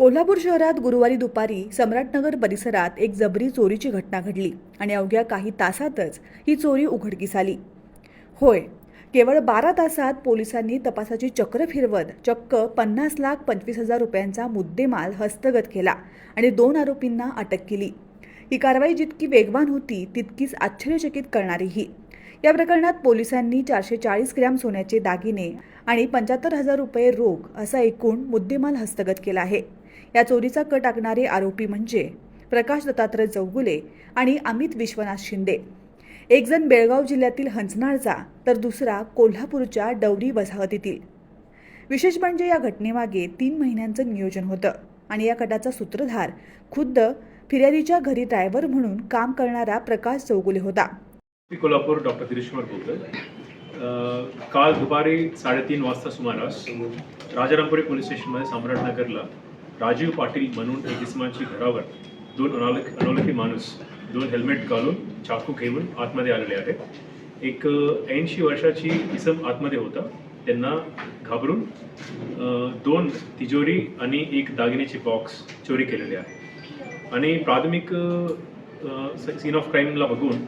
कोल्हापूर शहरात गुरुवारी दुपारी सम्राटनगर परिसरात एक जबरी चोरीची घटना घडली आणि अवघ्या काही तासातच ही चोरी उघडकीस आली. होय केवळ बारा तासात पोलिसांनी तपासाची चक्र फिरवत चक्क पन्नास लाख पंचवीस हजार रुपयांचा मुद्देमाल हस्तगत केला आणि दोन आरोपींना अटक केली. ही कारवाई जितकी वेगवान होती तितकीच आश्चर्यचकित करणारीही. या प्रकरणात पोलिसांनी चारशे चाळीस ग्रॅम सोन्याचे दागिने आणि पंच्याहत्तर हजार रुपये रोख असा एकूण मुद्देमाल हस्तगत केला आहे. या चोरीचा कट टाकणारे आरोपी म्हणजे प्रकाश दत्तात्रय चौगुले आणि अमित विश्वनाथ शिंदे. एकजण बेळगाव जिल्ह्यातील हंचनाळचा तर दुसरा कोल्हापूरच्या डवरी वसाहतीतील. विशेष म्हणजे या घटनेमागे तीन महिन्यांचं नियोजन होतं आणि या कटाचा सूत्रधार खुद्द फिर्यादीच्या घरी ड्रायव्हर म्हणून काम करणारा प्रकाश चौगुले होता. मी कोल्हापूर डॉक्टर गिरीशकुमार बोलतोय. काल दुपारी साडेतीन वाजता सुमारास राजारामपुरी पोलीस स्टेशनमध्ये सम्राटनगरला राजीव पाटील म्हणून एक इसमाची घरावर दोन अनालक अनोळखी माणूस दोन हेल्मेट घालून चाकू घेऊन आतमध्ये आलेले आहेत. एक ऐंशी वर्षाची इसम आतमध्ये होता. त्यांना घाबरून दोन तिजोरी आणि एक दागिन्याची बॉक्स चोरी केलेले आहे. आणि प्राथमिक सीन ऑफ क्राईमला बघून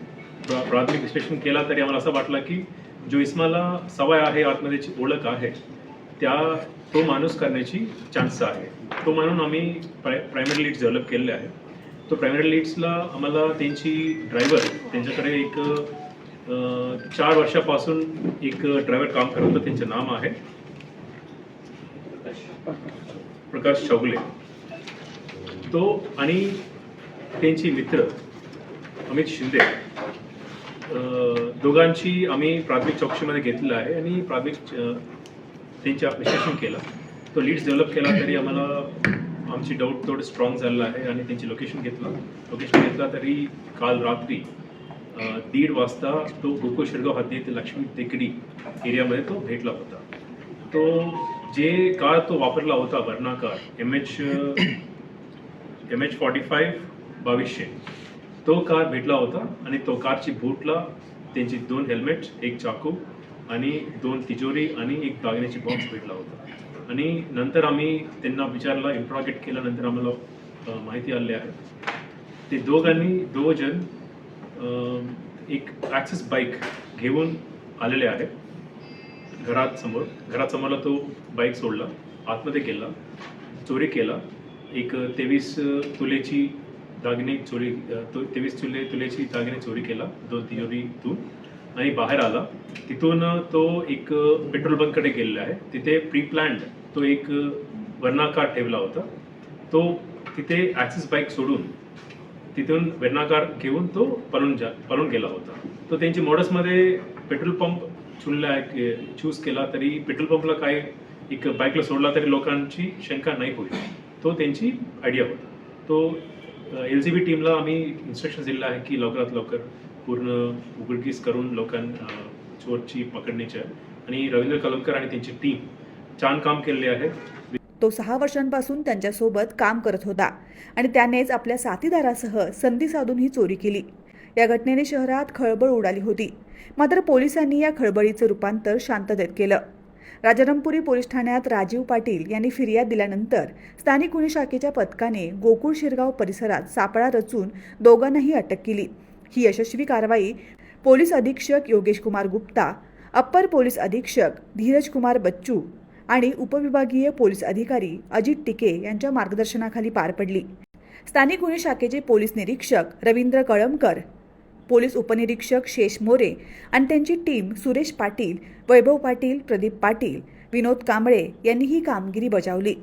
प्राथमिक विश्लेषण केला तरी आम्हाला असं वाटलं की जो इस्माला सवय आहे आतमध्येची ओळख आहे त्या तो माणूस करण्याची चान्स आहे. तो म्हणून आम्ही प्राय प्रायमरी लीड्स डेव्हलप केलेले आहे तो प्रायमरी लीड्सला आम्हाला त्यांची ड्रायव्हर त्यांच्याकडे एक चार वर्षापासून एक ड्रायव्हर काम करत होतं. त्यांचं नाम आहे प्रकाश चौगले. तो आणि त्यांची मित्र अमित शिंदे अं, दोघांची आम्ही प्राथमिक चौकशीमध्ये घेतलेलं आहे आणि प्राथमिक त्यांच्या विश्लेषण केलं. तो लीड्स डेव्हलप केला तरी आम्हाला आमची डाऊट थोडं स्ट्रॉंग झालेलं आहे आणि त्यांची लोकेशन घेतलं. लोकेशन घेतला तरी काल रात्री दीड वाजता तो गोकुळ शिरगाव हद्दीत लक्ष्मी टेकडी एरियामध्ये तो भेटला होता. तो जे कार तो वापरला होता Warna car M H M H forty five बावीसशे तो कार भेटला होता आणि तो कारची बूटला त्यांची दोन हेल्मेट एक चाकू आणि दोन तिजोरी आणि एक दागिन्याची बॉक्स भेटला होता. आणि नंतर आम्ही त्यांना विचारला इंट्रॉगेट केल्यानंतर आम्हाला माहिती आली आहे. ते दोघांनी दो जण एक ॲक्सेस बाईक घेऊन आलेले आहेत. घरात समोर घरात समोरला तो बाईक सोडला आतमध्ये गेला चोरी केला. एक तेवीस तुलेची दागिने चोरी तो तेवीस तुले तुलेची दागिने चोरी केला दोन तिजोरीतून. आणि बाहेर आला. तिथून तो एक पेट्रोल बंककडे गेलेला आहे. तिथे प्री प्लॅन्ड तो एक वर्णाकार ठेवला होता. तो तिथे ॲक्सिस बाईक सोडून तिथून वर्णाकार घेऊन तो पळून जा पळून गेला होता. तो त्यांची मॉडसमध्ये पेट्रोल पंप चुनला चूज केला तरी पेट्रोल पंपला काय एक बाईकला सोडला तरी लोकांची शंका नाही होईल. तो त्यांची आयडिया होता. तो एल सी बी टीमला आम्ही इन्स्ट्रक्शन दिलेलं आहे की लवकरात लवकर पूर्ण उघडकीस करून लोकां चोरची पकडण्याची आहे आणि रवींद्र कलमकर आणि त्यांची टीम छान काम केलेले आहे. तो सहा वर्षांपासून त्यांच्यासोबत काम करत होता आणि त्यानेच आपल्या साथीदारासह संधी साधून ही चोरी केली. या घटनेने शहरात खळबळ उडाली होती. मात्र पोलिसांनी या खळबळीचं रूपांतर शांततेत केलं. राजारामपुरी पोलीस ठाण्यात राजीव पाटील यांनी फिर्याद दिल्यानंतर स्थानिक गुन्हे शाखेच्या पथकाने गोकुळ शिरगाव परिसरात सापळा रचून दोघांनाही अटक केली. ही यशस्वी कारवाई पोलीस अधीक्षक योगेश कुमार गुप्ता अप्पर पोलीस अधीक्षक धीरज कुमार बच्चू आणि उपविभागीय पोलीस अधिकारी अजित टिके यांच्या मार्गदर्शनाखाली पार पडली. स्थानिक गुन्हे शाखेचे पोलीस निरीक्षक रवींद्र कळमकर पोलीस उपनिरीक्षक शेष मोरे आणि त्यांची टीम सुरेश पाटील वैभव पाटील प्रदीप पाटील विनोद कांबळे यांनी ही कामगिरी बजावली.